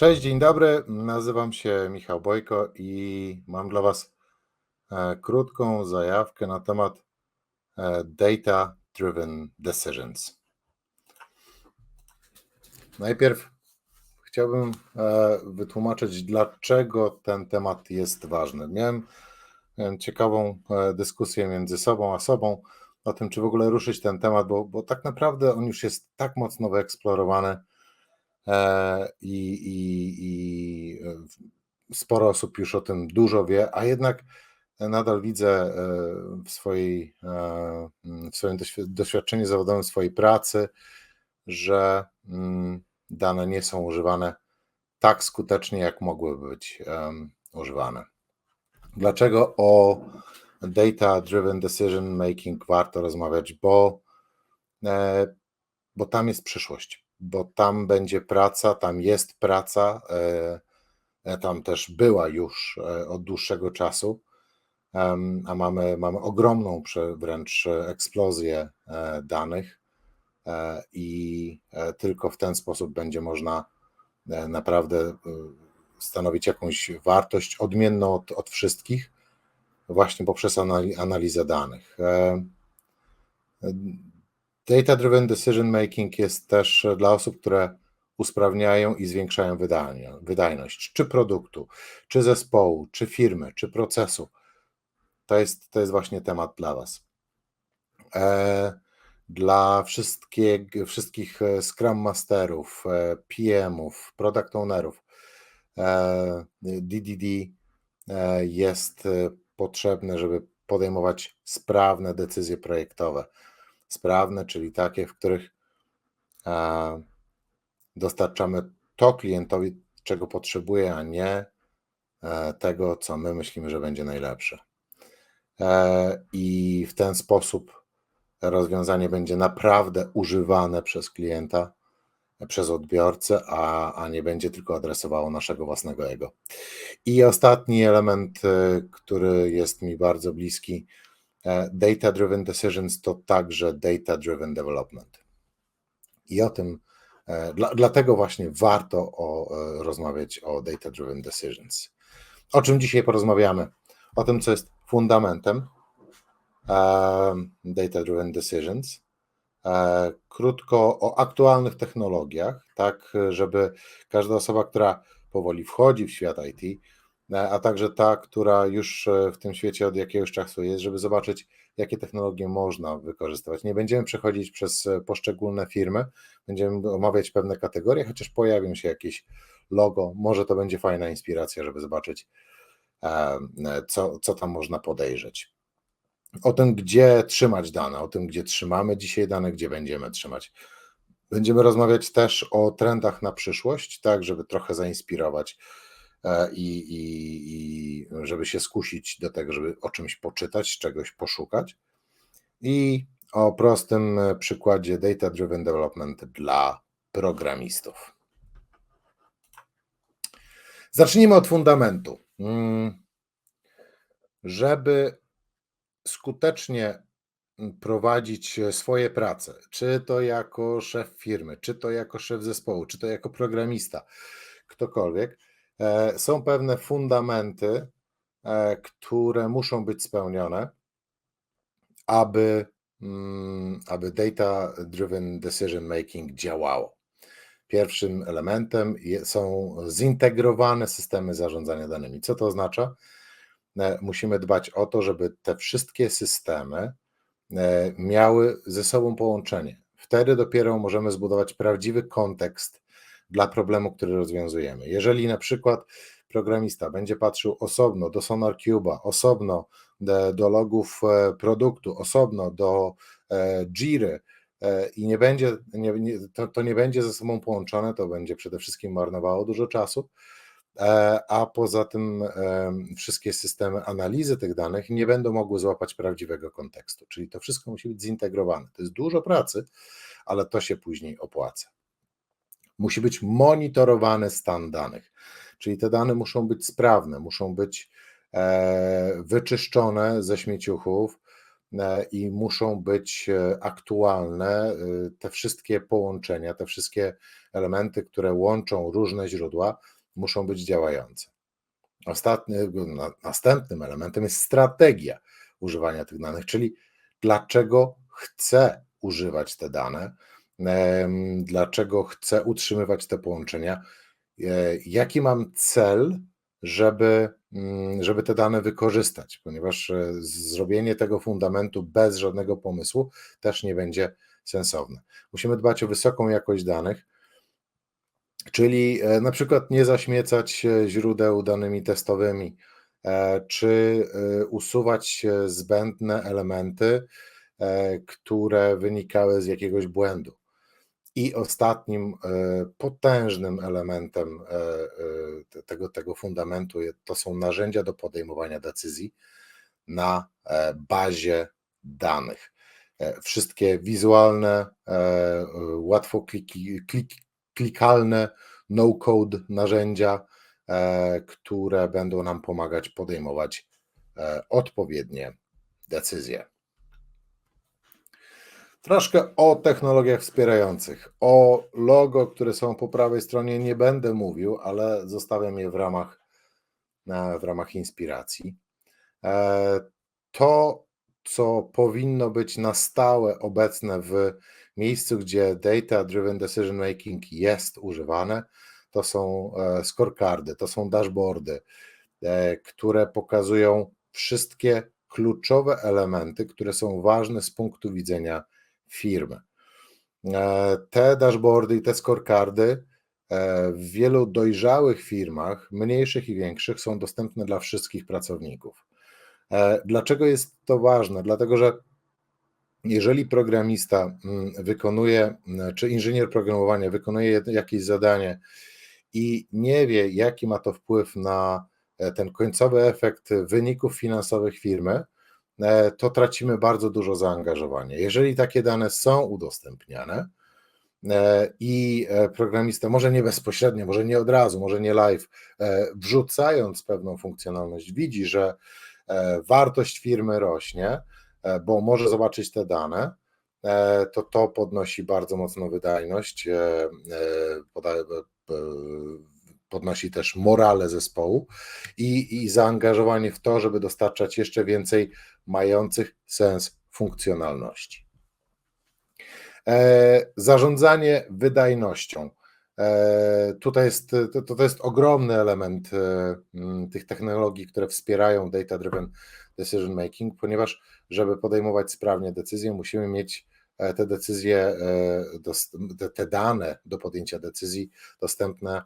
Cześć, dzień dobry. Nazywam się Michał Bojko i mam dla Was e, krótką zajawkę na temat e, Data Driven Decisions. Najpierw chciałbym e, wytłumaczyć, dlaczego ten temat jest ważny. Miałem ciekawą dyskusję między sobą a sobą o tym, czy w ogóle ruszyć ten temat, bo, bo tak naprawdę on już jest tak mocno wyeksplorowany i, i, i e, sporo osób już o tym dużo wie, a jednak nadal widzę e, w, swojej, w swoim doświadczeniu zawodowym, w swojej pracy, że mm, dane nie są używane tak skutecznie, jak mogłyby być używane. Dlaczego o data driven decision making warto rozmawiać? Bo, bo tam jest przyszłość bo tam będzie praca, tam jest praca, e, e, tam też była już e, od dłuższego czasu, a mamy, mamy ogromną wręcz eksplozję danych i tylko w ten sposób będzie można naprawdę stanowić jakąś wartość odmienną od, od wszystkich, właśnie poprzez analizę danych. Data Driven Decision Making jest też dla osób, które usprawniają i zwiększają wydajność, czy produktu, czy zespołu, czy firmy, czy procesu. To jest, to jest właśnie temat dla Was. E, dla wszystkie, wszystkich e, Scrum Masterów, e, PM-ów, Product Ownerów, DDD jest potrzebne, żeby podejmować sprawne decyzje projektowe sprawne, czyli takie, w których dostarczamy to klientowi, czego potrzebuje, a nie e, tego, co my myślimy, że będzie najlepsze. E, I w ten sposób rozwiązanie będzie naprawdę używane przez klienta, przez odbiorcę, a, a nie będzie tylko adresowało naszego własnego ego. I ostatni element, e, który jest mi bardzo bliski, E, data-driven decisions to także data-driven development. I o tym, e, dla, dlatego właśnie warto o, e, rozmawiać o data-driven decisions. O czym dzisiaj porozmawiamy? O tym, co jest fundamentem data-driven decisions. Krótko o aktualnych technologiach, tak, żeby każda osoba, która powoli wchodzi w świat IT, a także ta, która już e, w tym świecie od jakiegoś czasu jest, żeby zobaczyć, jakie technologie można wykorzystywać. Nie będziemy przechodzić przez e, poszczególne firmy, będziemy omawiać pewne kategorie, chociaż pojawią się jakieś logo, może to będzie fajna inspiracja, żeby zobaczyć, e, co, co tam można podejrzeć. O tym, gdzie trzymać dane, o tym, gdzie trzymamy dzisiaj dane, gdzie będziemy trzymać. Będziemy rozmawiać też o trendach na przyszłość, tak, żeby trochę zainspirować i, i, i żeby się skusić do tego, żeby o czymś poczytać, czegoś poszukać. I o prostym e, przykładzie Data Driven Development dla programistów. Zacznijmy od fundamentu. Mm, żeby skutecznie prowadzić swoje prace, czy to jako szef firmy, czy to jako szef zespołu, czy to jako programista, ktokolwiek, E, są pewne fundamenty, e, które muszą być spełnione, aby, mm, aby data-driven decision making działało. Pierwszym elementem są zintegrowane systemy zarządzania danymi. Co to oznacza? E, musimy dbać o to, żeby te wszystkie systemy miały ze sobą połączenie. Wtedy dopiero możemy zbudować prawdziwy kontekst dla problemu, który rozwiązujemy. Jeżeli na przykład programista będzie patrzył osobno do SonarCube'a, osobno do, do logów e, produktu, osobno do e, Jiry e, i nie będzie, nie, to, to nie będzie ze sobą połączone, to będzie przede wszystkim marnowało dużo czasu, a poza tym wszystkie systemy analizy tych danych nie będą mogły złapać prawdziwego kontekstu, czyli to wszystko musi być zintegrowane. To jest dużo pracy, ale to się później opłaca musi być monitorowany stan danych. Czyli te dane muszą być sprawne, muszą być e, wyczyszczone ze śmieciuchów, i muszą być aktualne te wszystkie połączenia, te wszystkie elementy, które łączą różne źródła, muszą być działające. Ostatni, następnym elementem jest strategia używania tych danych, czyli dlaczego chcę używać te dane, dlaczego chcę utrzymywać te połączenia, e, jaki mam cel, żeby, mm, żeby te dane wykorzystać, ponieważ e, zrobienie tego fundamentu bez żadnego pomysłu też nie będzie sensowne. Musimy dbać o wysoką jakość danych, czyli e, na przykład nie zaśmiecać źródeł danymi testowymi, czy usuwać zbędne elementy, które wynikały z jakiegoś błędu. I ostatnim e, potężnym elementem e, e, tego, tego fundamentu to są narzędzia do podejmowania decyzji na bazie danych. Wszystkie wizualne, łatwo kliki, klik, klikalne, no-code narzędzia, które będą nam pomagać podejmować odpowiednie decyzje. Troszkę o technologiach wspierających. O logo, które są po prawej stronie, nie będę mówił, ale zostawiam je w ramach, w ramach inspiracji. E, to, co powinno być na stałe obecne w miejscu, gdzie data driven decision making jest używane, to są e, scorecardy, to są dashboardy, e, które pokazują wszystkie kluczowe elementy, które są ważne z punktu widzenia firmy. E, te dashboardy i te scorecardy e, w wielu dojrzałych firmach, mniejszych i większych, są dostępne dla wszystkich pracowników. E, dlaczego jest to ważne? Dlatego, że jeżeli programista mm, wykonuje, czy inżynier programowania wykonuje jakieś zadanie i nie wie, jaki ma to wpływ na ten końcowy efekt wyników finansowych firmy, to tracimy bardzo dużo zaangażowania. Jeżeli takie dane są udostępniane e, i e, programista, może nie bezpośrednio, może nie od razu, może nie live, wrzucając pewną funkcjonalność, widzi, że wartość firmy rośnie, bo może zobaczyć te dane, to to podnosi bardzo mocno wydajność, podnosi też morale zespołu i, i zaangażowanie w to, żeby dostarczać jeszcze więcej mających sens funkcjonalności. E, zarządzanie wydajnością. E, tutaj jest, to, to jest ogromny element e, tych technologii, które wspierają data-driven decision making, ponieważ żeby podejmować sprawnie decyzje, musimy mieć te decyzje, te dane do podjęcia decyzji dostępne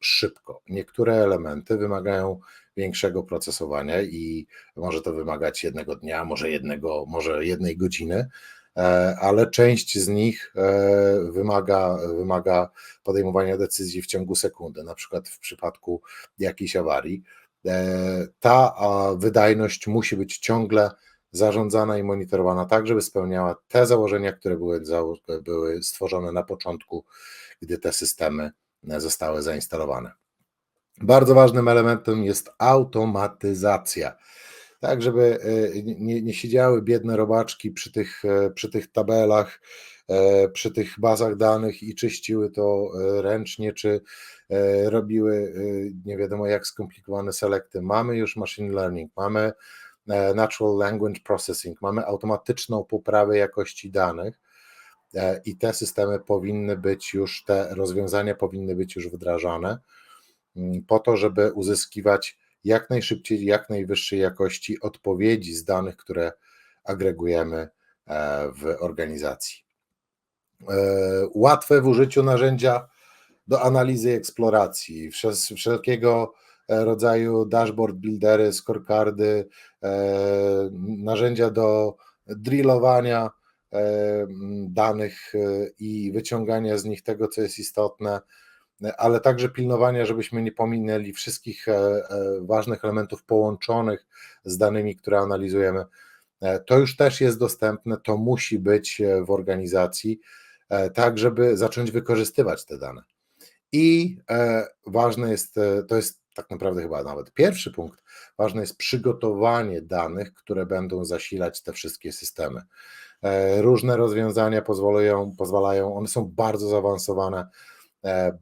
szybko. Niektóre elementy wymagają większego procesowania i może to wymagać jednego dnia, może jednego, może jednej godziny, e, ale część z nich e, wymaga, wymaga podejmowania decyzji w ciągu sekundy, na przykład w przypadku jakiejś awarii. E, ta wydajność musi być ciągle zarządzana i monitorowana tak, żeby spełniała te założenia, które były, były stworzone na początku, gdy te systemy zostały zainstalowane. Bardzo ważnym elementem jest automatyzacja. Tak, żeby e, nie, nie siedziały biedne robaczki przy tych, e, przy tych tabelach, e, przy tych bazach danych i czyściły to ręcznie, czy robiły nie wiadomo jak skomplikowane selekty. Mamy już machine learning, mamy natural language processing, mamy automatyczną poprawę jakości danych i te systemy powinny być już, te rozwiązania powinny być już wdrażane Mm, po to, żeby uzyskiwać jak najszybciej, jak najwyższej jakości odpowiedzi z danych, które agregujemy e, w organizacji. E, łatwe w użyciu narzędzia do analizy i eksploracji, wszelkiego e, rodzaju dashboard buildery, scorecardy, narzędzia do drillowania danych i wyciągania z nich tego, co jest istotne, ale także pilnowania, żebyśmy nie pominęli wszystkich e, e, ważnych elementów połączonych z danymi, które analizujemy. E, to już też jest dostępne, to musi być w organizacji, tak żeby zacząć wykorzystywać te dane. I ważne jest, to jest tak naprawdę chyba nawet pierwszy punkt, ważne jest przygotowanie danych, które będą zasilać te wszystkie systemy. E, różne rozwiązania pozwalają, pozwalają one są bardzo zaawansowane, e,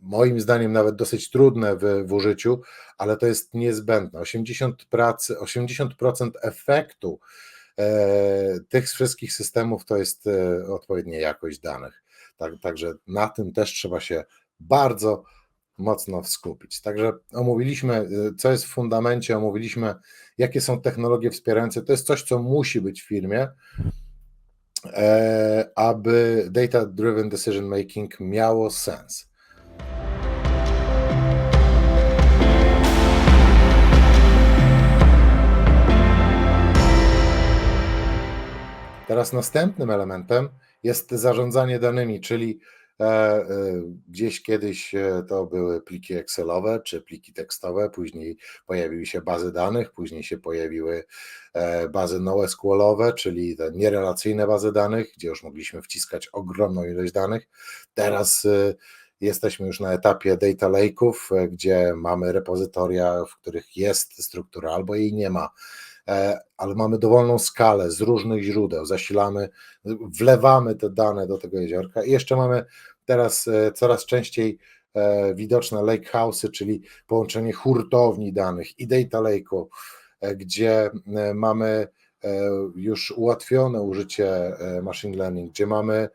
moim zdaniem nawet dosyć trudne w, w użyciu, ale to jest niezbędne. 80%, pracy, 80% efektu e, tych wszystkich systemów to jest odpowiednia jakość danych. Tak, także na tym też trzeba się bardzo mocno skupić. Także omówiliśmy, y, co jest w fundamencie, omówiliśmy, jakie są technologie wspierające. To jest coś, co musi być w firmie, e, aby data-driven decision making miało sens. Teraz następnym elementem jest zarządzanie danymi, czyli gdzieś kiedyś e, to były pliki Excelowe czy pliki tekstowe, później pojawiły się bazy danych, później się pojawiły bazy NoSQLowe, czyli te nierelacyjne bazy danych, gdzie już mogliśmy wciskać ogromną ilość danych. Teraz jesteśmy już na etapie data lake'ów, gdzie mamy repozytoria, w których jest struktura albo jej nie ma ale mamy dowolną skalę z różnych źródeł, zasilamy, wlewamy te dane do tego jeziorka i jeszcze mamy teraz e, coraz częściej e, widoczne lake house'y, czyli połączenie hurtowni danych i data lake'u, e, gdzie mamy już ułatwione użycie machine learning, gdzie mamy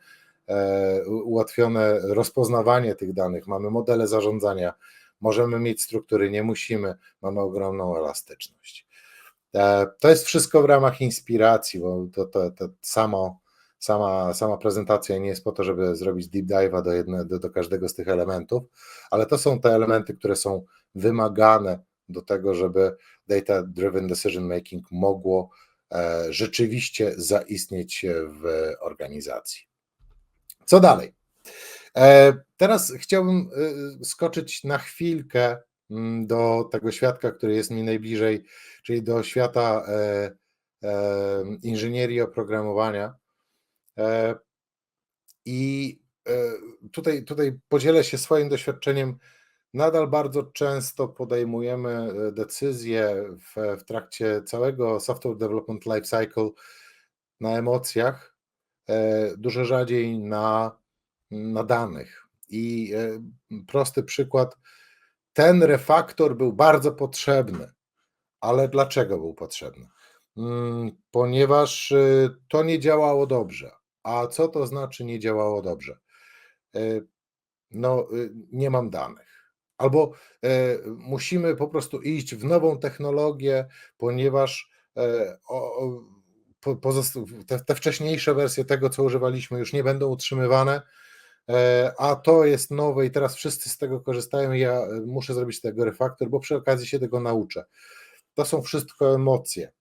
ułatwione rozpoznawanie tych danych, mamy modele zarządzania, możemy mieć struktury, nie musimy, mamy ogromną elastyczność. To jest wszystko w ramach inspiracji, bo to, to, to samo sama, sama prezentacja nie jest po to, żeby zrobić deep dive'a do, do, do każdego z tych elementów, ale to są te elementy, które są wymagane do tego, żeby data-driven decision making mogło e, rzeczywiście zaistnieć w organizacji. Co dalej? E, teraz chciałbym e, skoczyć na chwilkę do tego świadka, który jest mi najbliżej, czyli do świata inżynierii oprogramowania. E, I e, tutaj, tutaj podzielę się swoim doświadczeniem. Nadal bardzo często podejmujemy e, decyzje w, w trakcie całego software development lifecycle na emocjach, dużo rzadziej na, na danych. I prosty przykład, ten refaktor był bardzo potrzebny, ale dlaczego był potrzebny? Mm, ponieważ to nie działało dobrze. A co to znaczy nie działało dobrze? E, no, y, nie mam danych. Albo musimy po prostu iść w nową technologię, ponieważ e, te wcześniejsze wersje tego, co używaliśmy, już nie będą utrzymywane, a to jest nowe i teraz wszyscy z tego korzystają ja muszę zrobić tego refaktor, bo przy okazji się tego nauczę. To są wszystko emocje.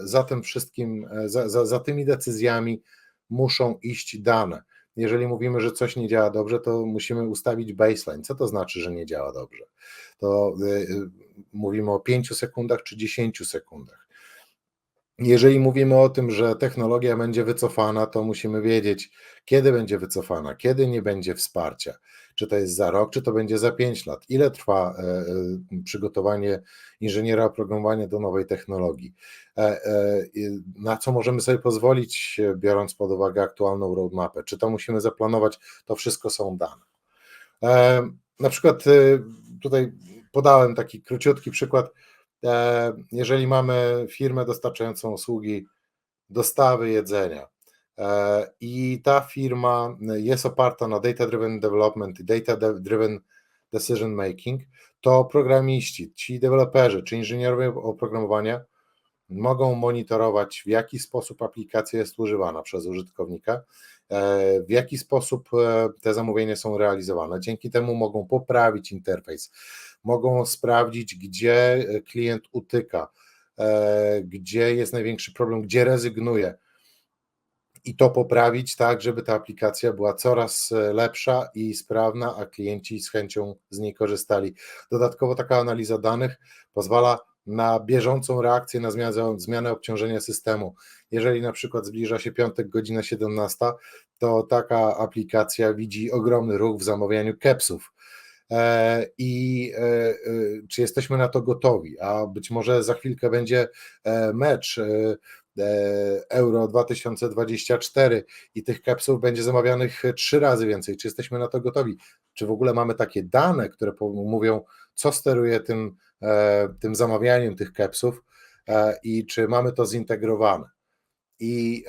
Za tym wszystkim, za, za, za tymi decyzjami muszą iść dane. Jeżeli mówimy, że coś nie działa dobrze, to musimy ustawić baseline. Co to znaczy, że nie działa dobrze? To mówimy o 5 sekundach czy 10 sekundach. Jeżeli mówimy o tym, że technologia będzie wycofana, to musimy wiedzieć, kiedy będzie wycofana, kiedy nie będzie wsparcia. Czy to jest za rok, czy to będzie za 5 lat. Ile trwa e, e, przygotowanie inżyniera oprogramowania do nowej technologii? E, na co możemy sobie pozwolić, biorąc pod uwagę aktualną roadmapę? Czy to musimy zaplanować? To wszystko są dane. Na przykład tutaj podałem taki króciutki przykład jeżeli mamy firmę dostarczającą usługi dostawy jedzenia e, i ta firma jest oparta na data-driven development i data-driven decision making, to programiści, ci deweloperzy czy inżynierowie oprogramowania mogą monitorować, w jaki sposób aplikacja jest używana przez użytkownika, e, w jaki sposób te zamówienia są realizowane. Dzięki temu mogą poprawić interfejs, mogą sprawdzić, gdzie e, klient utyka, e, gdzie jest największy problem, gdzie rezygnuje. I to poprawić tak, żeby ta aplikacja była coraz e, lepsza i sprawna, a klienci z chęcią z niej korzystali. Dodatkowo taka analiza danych pozwala na bieżącą reakcję na zmianę, zmianę obciążenia systemu. Jeżeli na przykład zbliża się piątek, godzina 17, to taka aplikacja widzi ogromny ruch w zamawianiu kepsów i e, e, czy jesteśmy na to gotowi, a być może za chwilkę będzie mecz Euro 2024 i tych kapsuł będzie zamawianych trzy razy więcej. Czy jesteśmy na to gotowi? Czy w ogóle mamy takie dane, które mówią, co steruje tym, tym zamawianiem tych kapsów i czy mamy to zintegrowane? I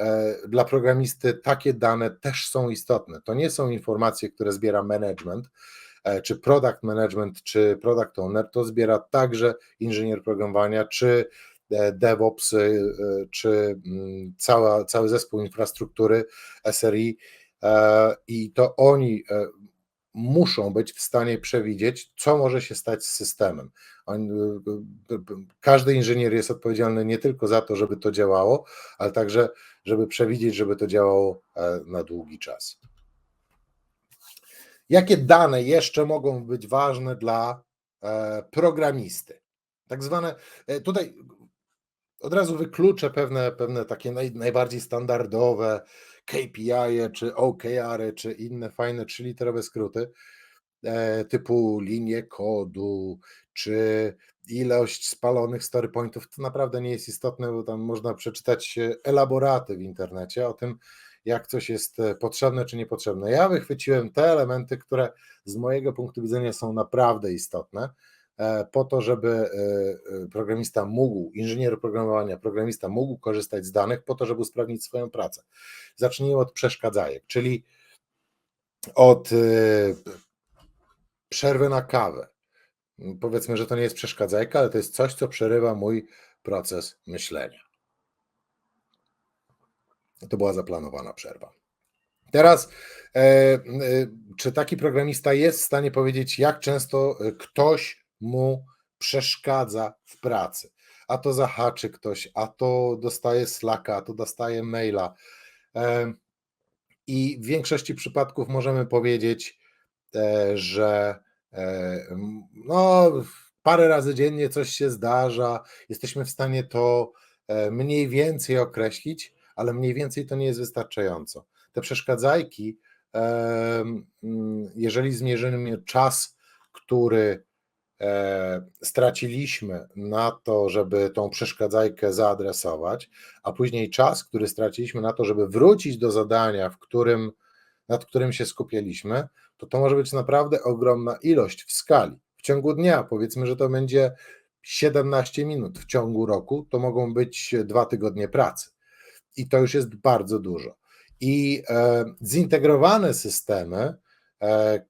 dla programisty takie dane też są istotne. To nie są informacje, które zbiera management, E, czy product management, czy product owner, to zbiera także inżynier programowania, czy e, DevOps, e, czy mm, cała, cały zespół infrastruktury SRI i to oni muszą być w stanie przewidzieć, co może się stać z systemem. Każdy inżynier jest odpowiedzialny nie tylko za to, żeby to działało, ale także, żeby przewidzieć, żeby to działało na długi czas. Jakie dane jeszcze mogą być ważne dla e, programisty? Tak zwane, e, tutaj od razu wykluczę pewne, pewne takie naj, najbardziej standardowe KPI, czy OKR, czy inne fajne trzyliterowe skróty, e, typu linie kodu, czy ilość spalonych story pointów. To naprawdę nie jest istotne, bo tam można przeczytać elaboraty w internecie o tym, jak coś jest e, potrzebne czy niepotrzebne. Ja wychwyciłem te elementy, które z mojego punktu widzenia są naprawdę istotne e, po to, żeby e, programista mógł, inżynier programowania, programista mógł korzystać z danych, po to, żeby usprawnić swoją pracę. Zacznijmy od przeszkadzajek, czyli od przerwy na kawę. Powiedzmy, że to nie jest przeszkadzajka, ale to jest coś, co przerywa mój proces myślenia. To była zaplanowana przerwa. Teraz, e, e, czy taki programista jest w stanie powiedzieć, jak często ktoś mu przeszkadza w pracy? A to zahaczy ktoś, a to dostaje slacka, a to dostaje maila. E, I w większości przypadków możemy powiedzieć, że no, parę razy dziennie coś się zdarza, jesteśmy w stanie to mniej więcej określić, ale mniej więcej to nie jest wystarczająco. Te przeszkadzajki, mm, jeżeli zmierzymy czas, który e, straciliśmy na to, żeby tą przeszkadzajkę zaadresować, a później czas, który straciliśmy na to, żeby wrócić do zadania, w którym, nad którym się skupialiśmy, to to może być naprawdę ogromna ilość w skali. W ciągu dnia, powiedzmy, że to będzie 17 minut, w ciągu roku to mogą być dwa tygodnie pracy i to już jest bardzo dużo. I e, zintegrowane systemy, e,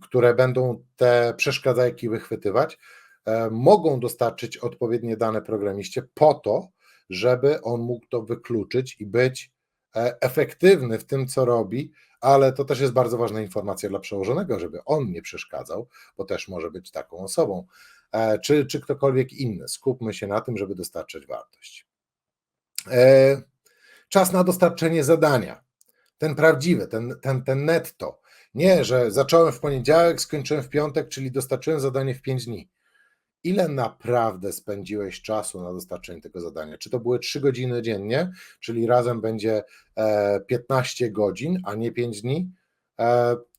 które będą te przeszkadzajki wychwytywać, e, mogą dostarczyć odpowiednie dane programiście po to, żeby on mógł to wykluczyć i być efektywny w tym, co robi, ale to też jest bardzo ważna informacja dla przełożonego, żeby on nie przeszkadzał, bo też może być taką osobą, czy, czy ktokolwiek inny. Skupmy się na tym, żeby dostarczać wartość czas na dostarczenie zadania. Ten prawdziwy, ten, ten, ten netto. Nie, że zacząłem w poniedziałek, skończyłem w piątek, czyli dostarczyłem zadanie w 5 dni. Ile naprawdę spędziłeś czasu na dostarczenie tego zadania? Czy to były 3 godziny dziennie, czyli razem będzie 15 e, godzin, a nie 5 dni?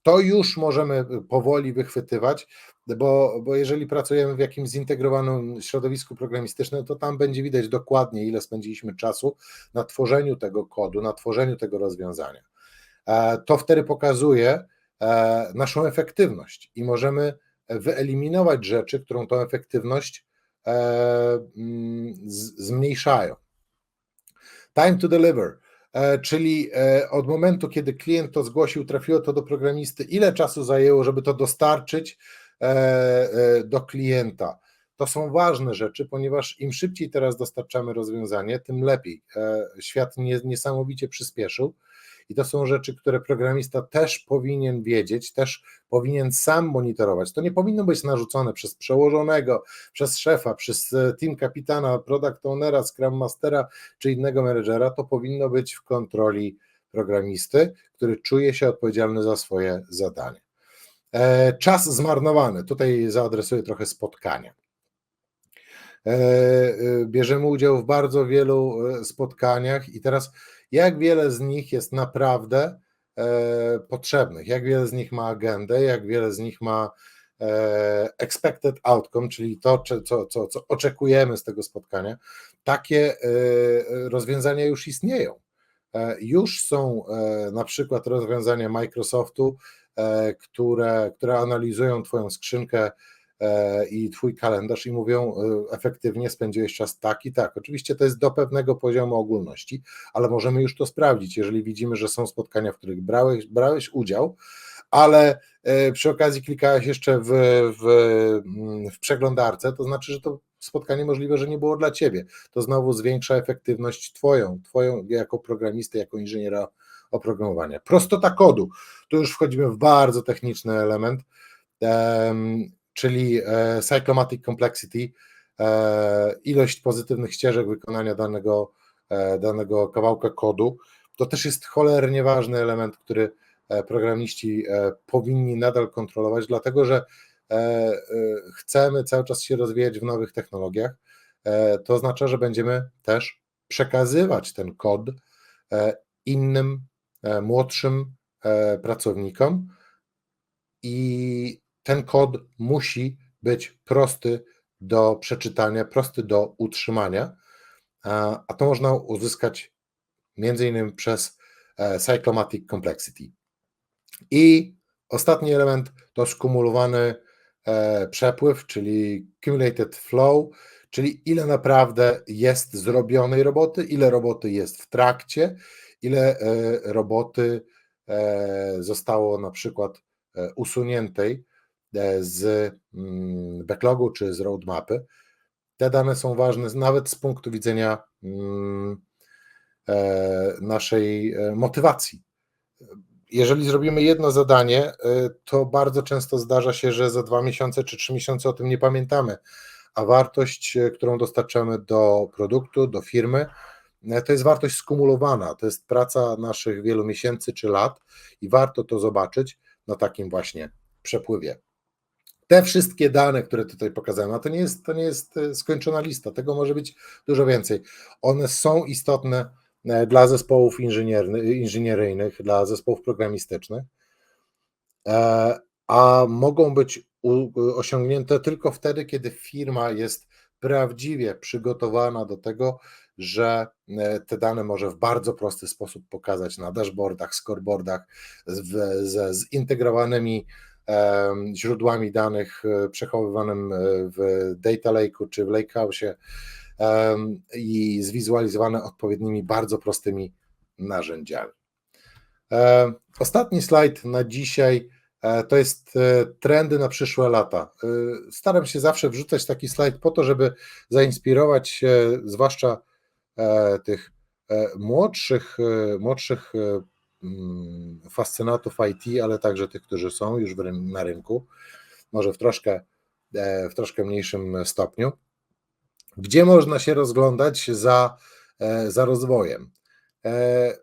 To już możemy powoli wychwytywać, bo, bo jeżeli pracujemy w jakimś zintegrowanym środowisku programistycznym, to tam będzie widać dokładnie, ile spędziliśmy czasu na tworzeniu tego kodu, na tworzeniu tego rozwiązania. E, to wtedy pokazuje e, naszą efektywność i możemy wyeliminować rzeczy, którą tą efektywność e, mm, zmniejszają. Time to deliver czyli od momentu, kiedy klient to zgłosił, trafiło to do programisty, ile czasu zajęło, żeby to dostarczyć E, e, do klienta. To są ważne rzeczy, ponieważ im szybciej teraz dostarczamy rozwiązanie, tym lepiej. E, świat niesamowicie przyspieszył. I to są rzeczy, które programista też powinien wiedzieć, też powinien sam monitorować. To nie powinno być narzucone przez przełożonego, przez szefa, przez team kapitana, product ownera, scrum mastera czy innego menedżera. To powinno być w kontroli programisty, który czuje się odpowiedzialny za swoje zadanie. E, czas zmarnowany. Tutaj zaadresuję trochę spotkania. E, e, bierzemy udział w bardzo wielu spotkaniach i teraz jak wiele z nich jest naprawdę potrzebnych, jak wiele z nich ma agendę, jak wiele z nich ma e, expected outcome, czyli to, co, co, co oczekujemy z tego spotkania, takie rozwiązania już istnieją. Już są na przykład rozwiązania Microsoftu, które, które analizują Twoją skrzynkę E, i Twój kalendarz i mówią e, efektywnie spędziłeś czas tak i tak. Oczywiście to jest do pewnego poziomu ogólności, ale możemy już to sprawdzić, jeżeli widzimy, że są spotkania, w których brałeś, brałeś udział, ale e, przy okazji klikałeś jeszcze w, w, mm, w przeglądarce, to znaczy, że to spotkanie możliwe, że nie było dla Ciebie. To znowu zwiększa efektywność Twoją, Twoją jako programisty, jako inżyniera oprogramowania. Prostota kodu. Tu już wchodzimy w bardzo techniczny element czyli e, cyclomatic complexity, e, ilość pozytywnych ścieżek wykonania danego, e, danego kawałka kodu. To też jest cholernie ważny element, który programiści powinni nadal kontrolować, dlatego że chcemy cały czas się rozwijać w nowych technologiach. To oznacza, że będziemy też przekazywać ten kod innym, młodszym pracownikom i ten kod musi być prosty do przeczytania, prosty do utrzymania, a to można uzyskać między innymi przez e, cyclomatic complexity. I ostatni element to skumulowany e, przepływ, czyli cumulated flow, czyli ile naprawdę jest zrobionej roboty, ile roboty jest w trakcie, ile e, roboty zostało na przykład usuniętej z mm, backlogu czy z roadmapy. Te dane są ważne nawet z punktu widzenia mm, e, naszej e, motywacji. Jeżeli zrobimy jedno zadanie, to bardzo często zdarza się, że za dwa miesiące czy trzy miesiące o tym nie pamiętamy, a wartość, którą dostarczamy do produktu, do firmy, to jest wartość skumulowana, to jest praca naszych wielu miesięcy czy lat i warto to zobaczyć na takim właśnie przepływie te wszystkie dane, które tutaj pokazałem, a to nie jest, to nie jest e, skończona lista, tego może być dużo więcej. One są istotne e, dla zespołów inżynieryjnych, dla zespołów programistycznych, e, a mogą być osiągnięte tylko wtedy, kiedy firma jest prawdziwie przygotowana do tego, że te dane może w bardzo prosty sposób pokazać na dashboardach, scoreboardach, z, zintegrowanymi źródłami danych e, przechowywanym e, w Data Lake'u czy w Lakehouse'ie i zwizualizowane odpowiednimi, bardzo prostymi narzędziami. Ostatni slajd na dzisiaj e, to jest trendy na przyszłe lata. Staram się zawsze wrzucać taki slajd po to, żeby zainspirować zwłaszcza tych młodszych, młodszych fascynatów IT, ale także tych, którzy są już na rynku, może w troszkę, e, w troszkę mniejszym stopniu, gdzie można się rozglądać za, e, za rozwojem. E,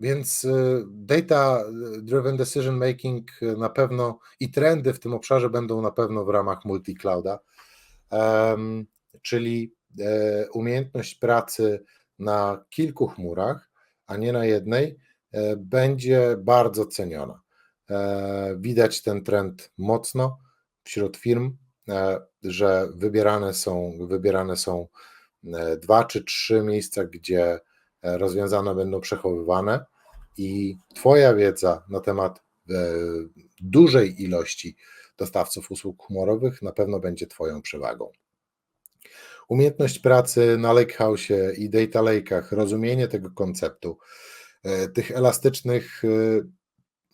więc data driven decision making na pewno i trendy w tym obszarze będą na pewno w ramach multi-clouda, czyli umiejętność pracy na kilku chmurach, a nie na jednej, będzie bardzo ceniona. E, widać ten trend mocno wśród firm, e, że wybierane są, wybierane są dwa czy trzy miejsca, gdzie rozwiązania będą przechowywane i Twoja wiedza na temat dużej ilości dostawców usług chmurowych na pewno będzie Twoją przewagą. Umiejętność pracy na Lakehouse i Data Lake'ach, rozumienie tego konceptu, E, tych elastycznych e,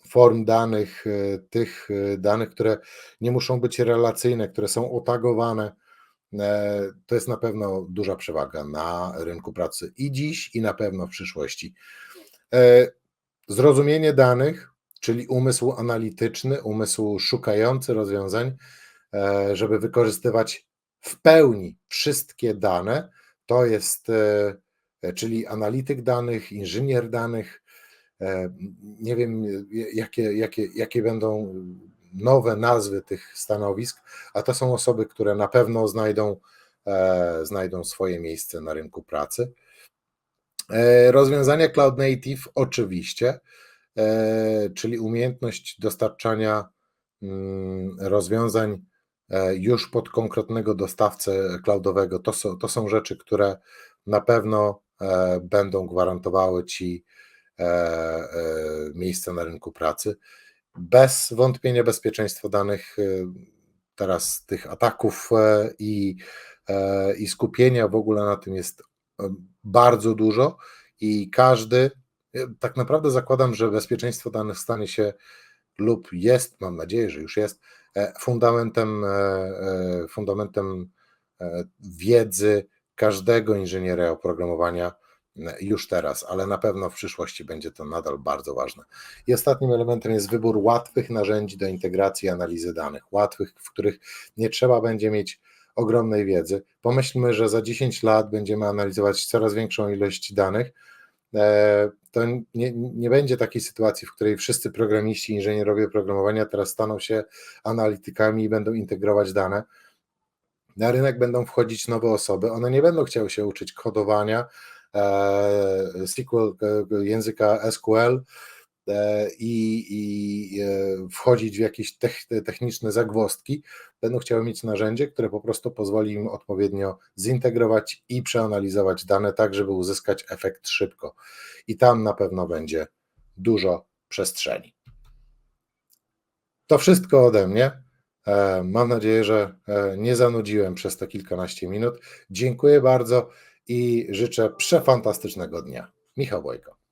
form danych, e, tych danych, które nie muszą być relacyjne, które są otagowane, to jest na pewno duża przewaga na rynku pracy i dziś, i na pewno w przyszłości. Zrozumienie danych, czyli umysł analityczny, umysł szukający rozwiązań, żeby wykorzystywać w pełni wszystkie dane, to jest E, czyli analityk danych, inżynier danych. E, nie wiem, jakie, jakie, jakie będą nowe nazwy tych stanowisk, a to są osoby, które na pewno znajdą, e, znajdą swoje miejsce na rynku pracy. Rozwiązania Cloud Native oczywiście, czyli umiejętność dostarczania mm, rozwiązań e, już pod konkretnego dostawcę cloudowego. To są, to są rzeczy, które na pewno e, będą gwarantowały Ci miejsce na rynku pracy. Bez wątpienia bezpieczeństwo danych teraz tych ataków i, i skupienia w ogóle na tym jest bardzo dużo i każdy, tak naprawdę zakładam, że bezpieczeństwo danych stanie się lub jest, mam nadzieję, że już jest, e, fundamentem, e, e, fundamentem wiedzy każdego inżyniera oprogramowania już teraz, ale na pewno w przyszłości będzie to nadal bardzo ważne. I ostatnim elementem jest wybór łatwych narzędzi do integracji i analizy danych, łatwych, w których nie trzeba będzie mieć ogromnej wiedzy. Pomyślmy, że za 10 lat będziemy analizować coraz większą ilość danych. E, to nie, nie będzie takiej sytuacji, w której wszyscy programiści, inżynierowie programowania teraz staną się analitykami i będą integrować dane. Na rynek będą wchodzić nowe osoby. One nie będą chciały się uczyć kodowania, e, SQL, e, języka SQL, E, i, e, wchodzić w jakieś techniczne zagwozdki, będą chciały mieć narzędzie, które po prostu pozwoli im odpowiednio zintegrować i przeanalizować dane, tak żeby uzyskać efekt szybko. I tam na pewno będzie dużo przestrzeni. To wszystko ode mnie. E, mam nadzieję, że nie zanudziłem przez te kilkanaście minut. Dziękuję bardzo i życzę przefantastycznego dnia. Michał Wojko.